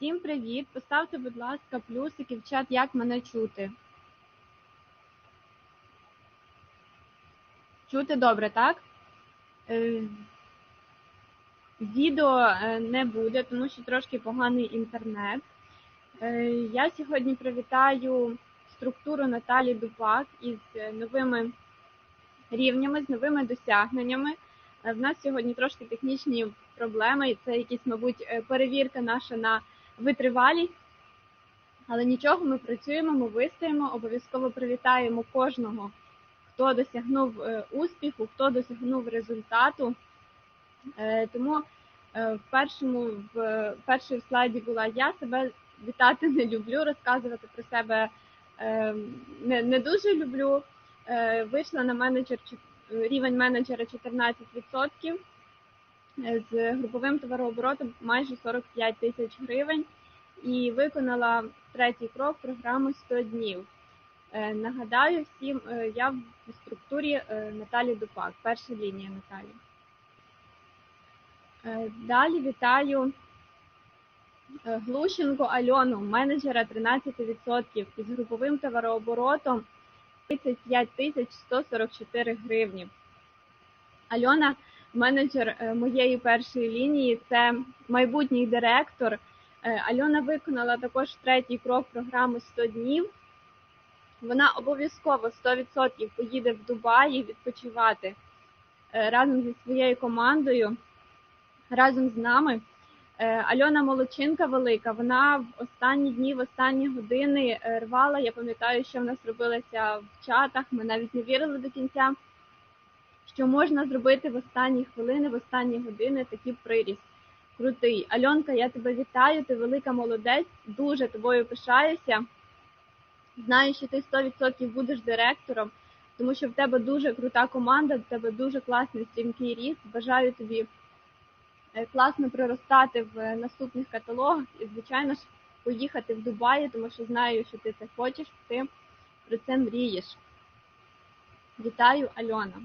Всім привіт! Поставте, будь ласка, плюсики в чат, як мене чути. Чути добре, так? Е, Відео е, не буде, тому що трошки поганий інтернет. Е, Я сьогодні привітаю структуру Наталі Дупак із новими рівнями, з новими досягненнями. В нас сьогодні трошки технічні проблеми, це якісь, мабуть, перевірка наша на витривалість. Але нічого, ми працюємо, ми вистоїмо, обов'язково привітаємо кожного, хто досягнув е, успіху, хто досягнув результату. Е, Тому е, в першому в першій слайді була я себе вітати не люблю, розказувати про себе не, не дуже люблю. Вийшла на менеджер рівень менеджера 14% е, з груповим товарооборотом майже 45 тисяч гривень і виконала третій крок програми 100 днів. Е, Нагадаю всім, е, я в структурі е, Наталі Дупак, перша лінія Наталі. Далі вітаю Глущенко Альону, менеджера 13% із груповим товарооборотом 35 тисяч 144 гривні. Альона, менеджер е, моєї першої лінії, це майбутній директор. Е, Альона виконала також третій крок програми 100 днів. Вона обов'язково 100% поїде в Дубаї відпочивати е, разом зі своєю командою, разом з нами. Альона Молодчинка велика. Вона в останні дні, в останні години рвала. Я пам'ятаю, що в нас робилося в чатах. Ми навіть не вірили до кінця, що можна зробити в останні хвилини, в останні години такий приріст. Крутий. Альонка, я тебе вітаю, ти велика молодець, дуже тобою пишаюся. Знаю, що ти 100% будеш директором, тому що в тебе дуже крута команда, в тебе дуже класний стрімкий ріст. Бажаю тобі е, класно проростати в наступних каталогах і, звичайно ж, поїхати в Дубаї, тому що знаю, що ти це хочеш, ти про це мрієш. Вітаю, Альона.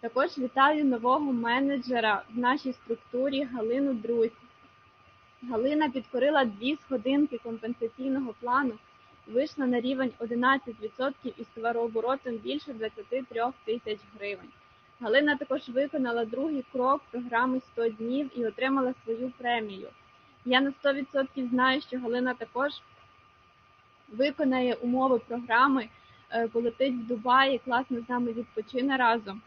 Також вітаю нового менеджера в нашій структурі Галину Друзь. Галина підкорила дві сходинки компенсаційного плану вийшла на рівень 11% із товарооборотом більше 23 тисяч гривень. Галина також виконала другий крок програми 100 днів і отримала свою премію. Я на 100% знаю, що Галина також виконає умови програми, е, полетить в Дубай і класно з нами відпочине разом.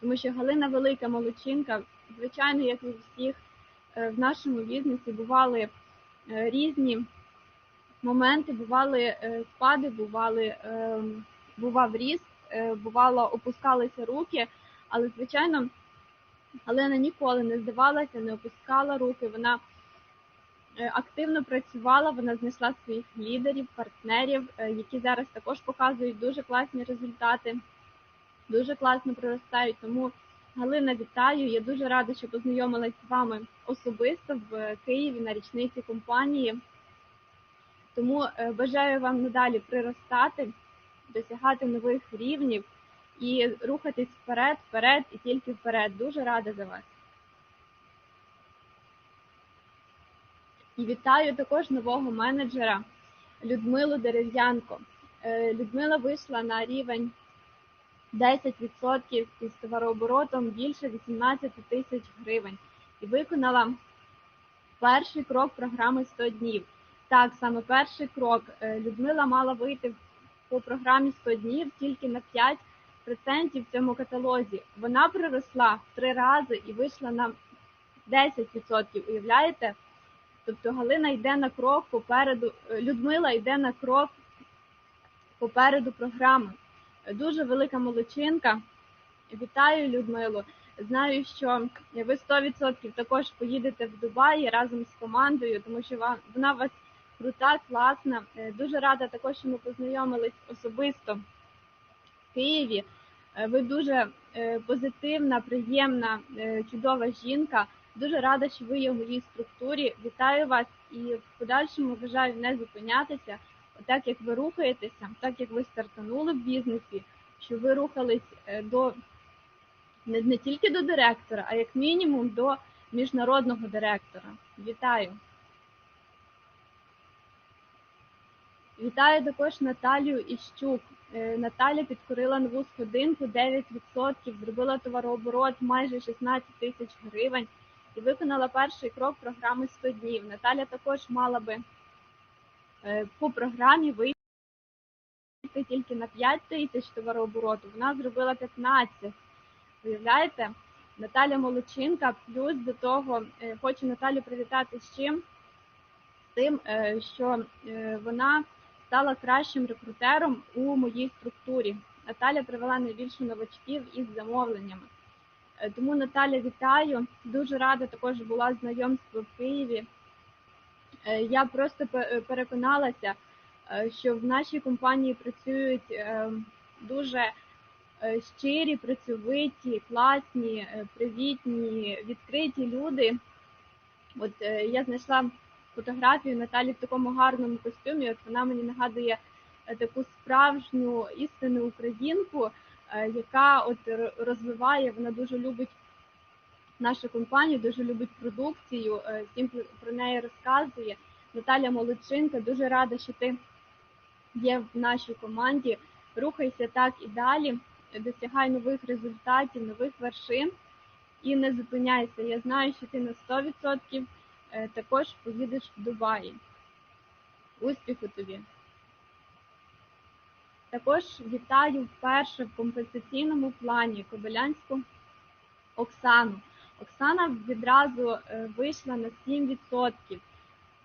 Тому що Галина велика молодчинка, звичайно, як і у всіх е, в нашому бізнесі бували е, різні моменти, бували е, спади, бували, бував ріст, бувало опускалися руки, але звичайно Галина ніколи не здавалася, не опускала руки. Вона активно працювала, вона знайшла своїх лідерів, партнерів, які зараз також показують дуже класні результати, дуже класно проростають. Тому Галина, вітаю. Я дуже рада, що познайомилась з вами особисто в Києві на річниці компанії. Тому е, бажаю вам надалі приростати, досягати нових рівнів і рухатись вперед, вперед і тільки вперед. Дуже рада за вас. І вітаю також нового менеджера Людмилу Дерев'янко. Е, Людмила вийшла на рівень 10% із товарооборотом більше 18 тисяч гривень і виконала перший крок програми 100 днів. Так, саме перший крок. Е, Людмила мала вийти по програмі 100 днів тільки на 5% в цьому каталозі. Вона приросла в три рази і вийшла на 10%. Уявляєте? Тобто Галина йде на крок попереду, е, Людмила йде на крок попереду програми. Дуже велика молодчинка. Вітаю, Людмилу. Знаю, що ви 100% також поїдете в Дубаї разом з командою, тому що ва- вона у вас крута, класна. Е, Дуже рада також, що ми познайомились особисто в Києві. Е, Ви дуже е, позитивна, приємна, чудова жінка. Дуже рада, що ви є в моїй структурі. Вітаю вас і в подальшому бажаю не зупинятися. Так як ви рухаєтеся, так як ви стартанули в бізнесі, що ви рухались е, до не, не тільки до директора, а як мінімум до міжнародного директора. Вітаю! Вітаю також Наталію Іщук. Е, Наталя підкорила нову сходинку 9%, зробила товарооборот майже 16 тисяч гривень і виконала перший крок програми 100 днів. Наталя також мала би по програмі вийти тільки на 5 тисяч товарообороту. Вона зробила 15. Уявляєте? Наталя Молодчинка, плюс до того е, хочу Наталю привітати з чим? З тим, е, що е, вона стала кращим рекрутером у моїй структурі. Наталя привела найбільше новачків із замовленнями. Тому Наталя вітаю. Дуже рада також була знайомство в Києві. Я просто переконалася, що в нашій компанії працюють дуже щирі, працьовиті, класні, привітні, відкриті люди. От я знайшла фотографію Наталі в такому гарному костюмі. От вона мені нагадує е, таку справжню істинну українку, е, яка от розвиває, вона дуже любить нашу компанію, дуже любить продукцію, е, всім про неї розказує. Наталя Молодчинка, дуже рада, що ти є в нашій команді. Рухайся так і далі, досягай нових результатів, нових вершин і не зупиняйся. Я знаю, що ти на 100% Е, також поїдеш в Дубаї. Успіху тобі! Також вітаю вперше в компенсаційному плані Кобилянську Оксану. Оксана відразу е, вийшла на 7%.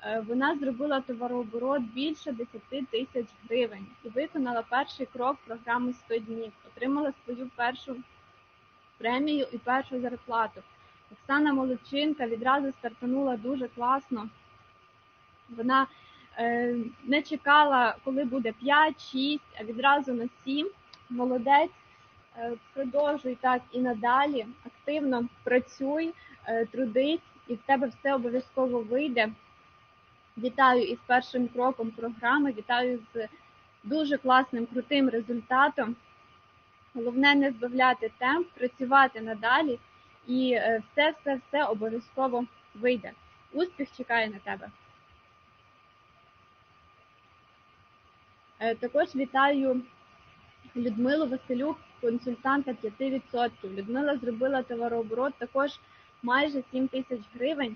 Е, вона зробила товарооборот більше 10 тисяч гривень і виконала перший крок програми 100 днів. Отримала свою першу премію і першу зарплату. Оксана Молодчинка відразу стартанула дуже класно. Вона е, не чекала, коли буде 5-6, а відразу на 7. Молодець. Е, продовжуй так і надалі. Активно працюй, е, трудись, і в тебе все обов'язково вийде. Вітаю із першим кроком програми, вітаю з дуже класним, крутим результатом. Головне не збавляти темп, працювати надалі і все-все-все е, обов'язково вийде. Успіх чекає на тебе. Також вітаю Людмилу Василюк, консультанта 5%. Людмила зробила товарооборот також майже 7 тисяч гривень.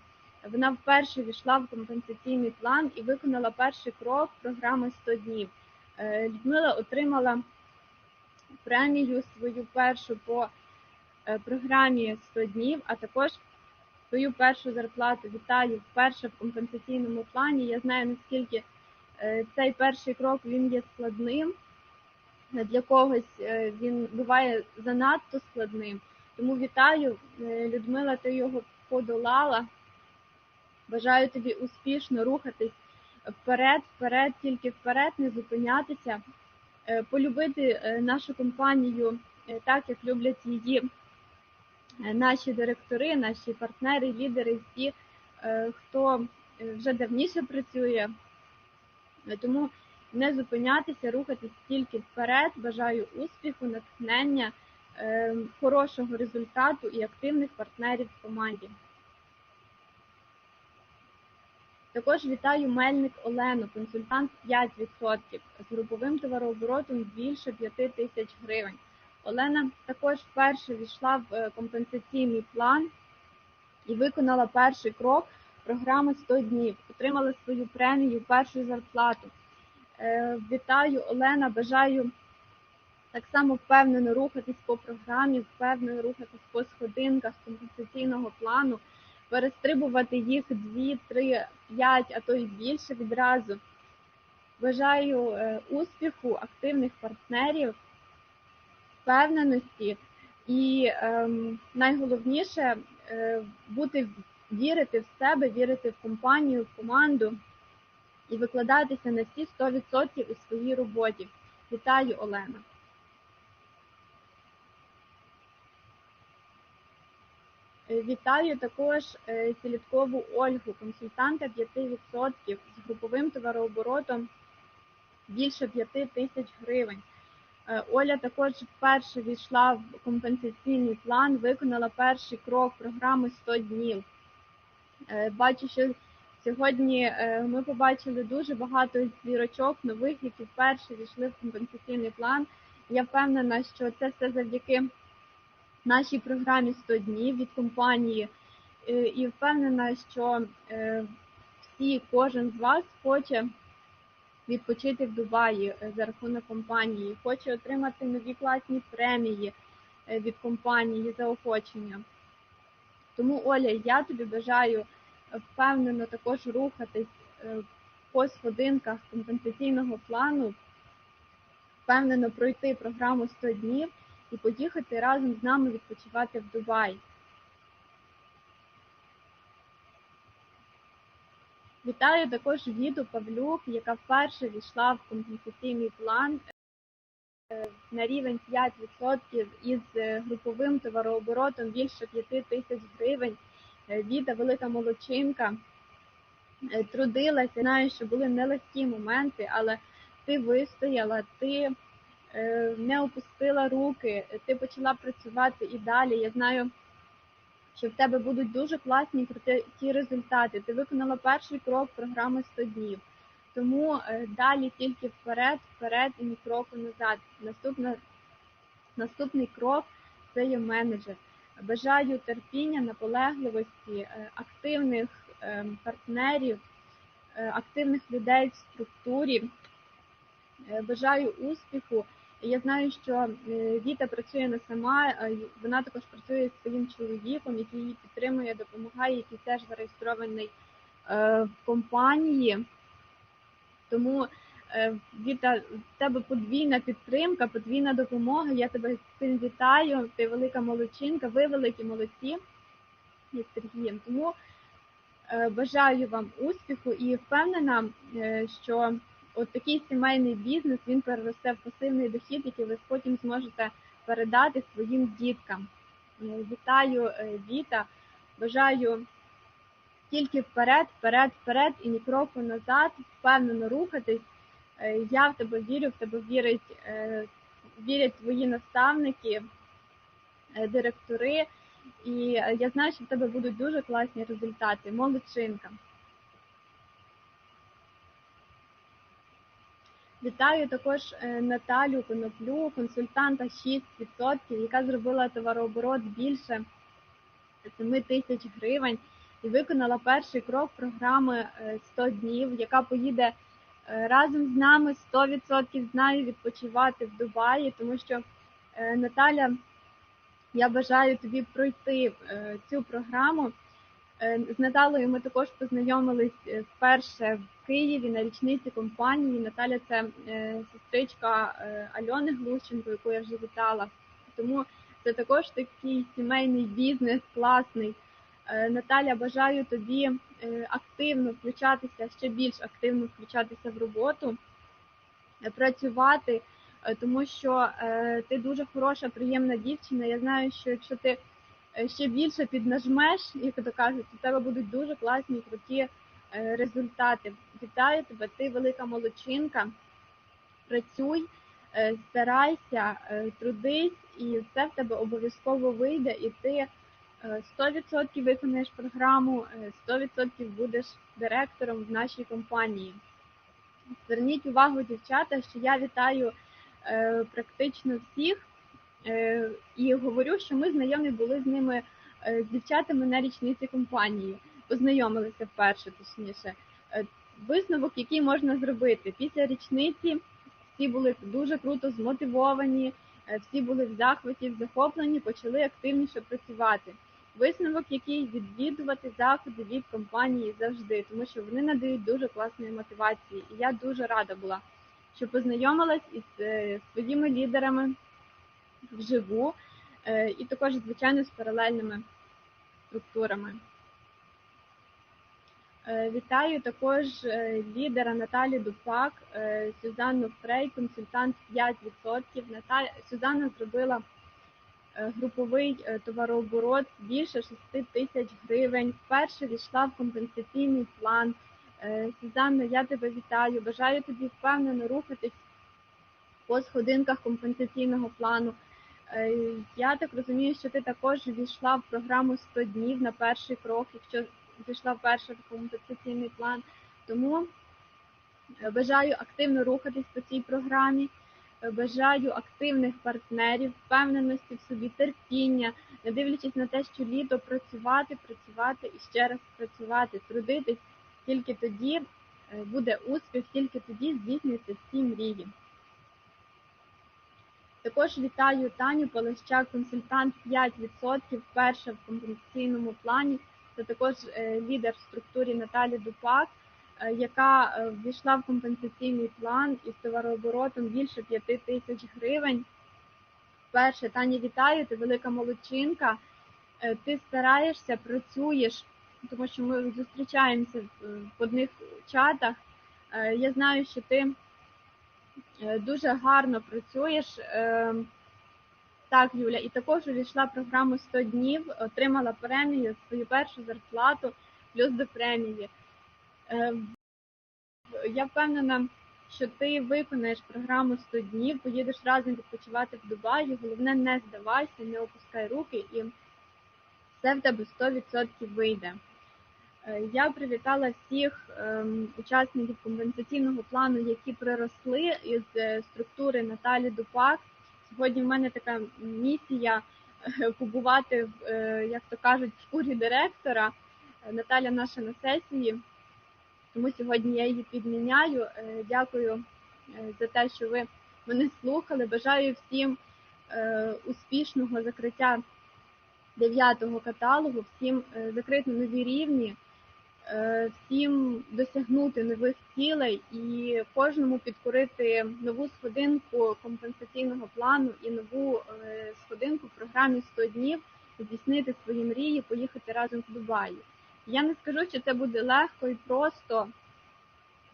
Вона вперше війшла в компенсаційний план і виконала перший крок програми 100 днів. Е, Людмила отримала премію свою першу по Е, програмі 100 днів, а також свою першу зарплату вітаю вперше в компенсаційному плані. Я знаю, наскільки е, цей перший крок він є складним. Для когось е, він буває занадто складним. Тому вітаю, Людмила, ти його подолала. Бажаю тобі успішно рухатись вперед, вперед, тільки вперед, не зупинятися, полюбити нашу компанію так, як люблять її наші директори, наші партнери, лідери, всі, е, хто е, вже давніше працює. Тому не зупинятися, рухатись тільки вперед. Бажаю успіху, натхнення, е, хорошого результату і активних партнерів в команді. Також вітаю Мельник Олену, консультант 5% з груповим товарооборотом більше 5 тисяч гривень. Олена також вперше війшла в е, компенсаційний план і виконала перший крок програми 100 днів. Отримала свою премію, першу зарплату. Е, вітаю Олена, бажаю так само впевнено рухатись по програмі, впевнено рухатись по сходинках компенсаційного плану, перестрибувати їх 2, 3, 5, а то й більше відразу. Бажаю е, успіху, активних партнерів впевненості, і ем, найголовніше е, бути вірити в себе, вірити в компанію, в команду і викладатися на всі 100% у своїй роботі. Вітаю, Олена. Е, вітаю також Селідкову Ольгу, консультанта 5% з груповим товарооборотом більше 5 тисяч гривень. Е, Оля також вперше війшла в компенсаційний план, виконала перший крок програми 100 днів. Е, Бачу, що сьогодні е, ми побачили дуже багато зірочок нових, які вперше війшли в компенсаційний план. Я впевнена, що це все завдяки нашій програмі 100 днів від компанії, Е, і впевнена, що е, всі, кожен з вас хоче відпочити в Дубаї за рахунок компанії, хоче отримати нові класні премії від компанії заохочення. Тому, Оля, я тобі бажаю впевнено також рухатись е, по сходинках компенсаційного плану, впевнено пройти програму 100 днів і поїхати разом з нами відпочивати в Дубай. Вітаю також Віду Павлюк, яка вперше війшла в компенсаційний план е, на рівень 5% із е, груповим товарооборотом більше 5 тисяч гривень. Е, Віта велика молодчинка, е, трудилася. Знаю, що були нелегкі моменти, але ти вистояла, ти е, не опустила руки, ти почала працювати і далі. Я знаю, що в тебе будуть дуже класні круті результати. Ти виконала перший крок програми 100 днів. Тому е, далі тільки вперед, вперед і ні кроку назад. Наступна, наступний крок це є менеджер. Бажаю терпіння, наполегливості, е, активних е, партнерів, е, активних людей в структурі. Бажаю успіху. Я знаю, що Віта працює не сама, вона також працює зі своїм чоловіком, який її підтримує, допомагає, який теж зареєстрований в компанії. Тому е, Віта, в тебе подвійна підтримка, подвійна допомога. Я тебе цим вітаю. Ти велика молодчинка, ви великі молодці із Сергієм. Тому е, бажаю вам успіху і впевнена, е, що от такий сімейний бізнес він переросте в пасивний дохід, який ви потім зможете передати своїм діткам. Вітаю, Віта, бажаю тільки вперед, вперед, вперед і ні кроку назад, впевнено рухатись. Е, Я в тебе вірю, в тебе вірить, е, вірять твої наставники, е, директори, і я знаю, що в тебе будуть дуже класні результати. Молодчинка. Вітаю також Наталю Коноплю, консультанта 6%, яка зробила товарооборот більше 7 тисяч гривень і виконала перший крок програми е, 100 днів, яка поїде разом з нами 100% з нами відпочивати в Дубаї, тому що е, Наталя, я бажаю тобі пройти е, цю програму. Е, З Наталою ми також познайомились е, вперше в Києві на річниці компанії. Наталя це е, сестричка е, Альони Глущенко, яку я вже вітала. Тому це також такий сімейний бізнес класний. Е, Наталя, бажаю тобі е, активно включатися, ще більш активно включатися в роботу, е, працювати, тому що ти дуже хороша, приємна дівчина. Я знаю, що якщо ти ще більше піднажмеш, як то кажуть, у тебе будуть дуже класні, круті результати. Вітаю тебе, ти велика молодчинка. Працюй, старайся, трудись, і все в тебе обов'язково вийде, і ти 100% виконаєш програму, е, 100% будеш директором в нашій компанії. Зверніть увагу, дівчата, що я вітаю е, практично всіх е, і говорю, що ми знайомі були з ними е, з дівчатами на річниці компанії. Познайомилися вперше, точніше. Е, Висновок, який можна зробити після річниці, всі були дуже круто змотивовані, е, всі були в захваті, в захопленні, почали активніше працювати. Висновок, який відвідувати заходи від компанії завжди, тому що вони надають дуже класної мотивації. І я дуже рада була, що познайомилась із е, своїми лідерами вживу, е, і також, звичайно, з паралельними структурами. Е, Вітаю також лідера Наталі Дупак, Сюзанну Фрей, консультант 5%. Наталя Сюзанна зробила груповий е, товарооборот більше 6 тисяч гривень. Вперше війшла в компенсаційний план. Е, Сюзанна, я тебе вітаю. Бажаю тобі впевнено рухатись по сходинках компенсаційного плану. Е, Я так розумію, що ти також війшла в програму 100 днів на перший крок. Якщо зайшла вперше в компенсаційний план. Тому е, бажаю активно рухатись по цій програмі. Бажаю активних партнерів, впевненості в собі, терпіння, не дивлячись на те, що літо працювати, працювати і ще раз працювати, трудитись. Тільки тоді е, буде успіх, тільки тоді здійснюються всі мрії. Також вітаю Таню Полощак, консультант 5%, перша в компенсаційному плані. Це також е, лідер в структурі Наталі Дупак, яка е, ввійшла в компенсаційний план із товарооборотом більше 5 тисяч гривень. Перше, Таня, вітаю, ти велика молодчинка. Е, Ти стараєшся, працюєш, тому що ми зустрічаємося в одних чатах. Е, Я знаю, що ти е, дуже гарно працюєш. Е, Так, Юля, і також увійшла програму 100 днів, отримала премію, свою першу зарплату, плюс до премії. Е, Я впевнена, що ти виконаєш програму 100 днів, поїдеш разом відпочивати в Дубаї. Головне, не здавайся, не опускай руки, і все в тебе 100% вийде. Е, Я привітала всіх ем, учасників компенсаційного плану, які приросли із е, структури Наталі Дупак. Сьогодні в мене така місія побувати, в, як то кажуть, в шкурі директора. Наталя наша на сесії, тому сьогодні я її підміняю. Е, Дякую е, за те, що ви мене слухали. Бажаю всім е, успішного закриття дев'ятого каталогу, всім закрити нові рівні, всім досягнути нових цілей і кожному підкорити нову сходинку компенсаційного плану і нову сходинку в програмі 100 днів, здійснити свої мрії, поїхати разом в Дубаї. Я не скажу, що це буде легко і просто.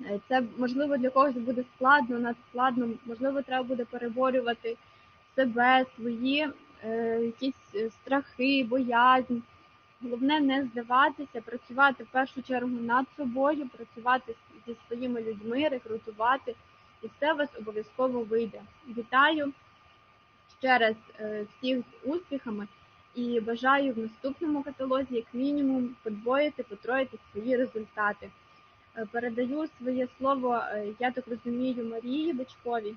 Е, Це можливо для когось буде складно, надскладно, можливо, треба буде переборювати себе, свої е, якісь е, страхи, боязнь. Головне не здаватися, працювати в першу чергу над собою, працювати зі своїми людьми, рекрутувати, і все у вас обов'язково вийде. Вітаю ще раз е, всіх з успіхами і бажаю в наступному каталозі, як мінімум, подвоїти, потроїти свої результати. Е, Передаю своє слово, е, я так розумію, Марії Бочковій,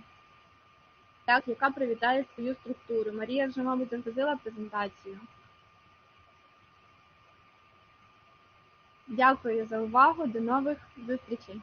так, яка привітає свою структуру. Марія вже, мабуть, загрузила презентацію. Дякую за увагу. До нових зустрічей.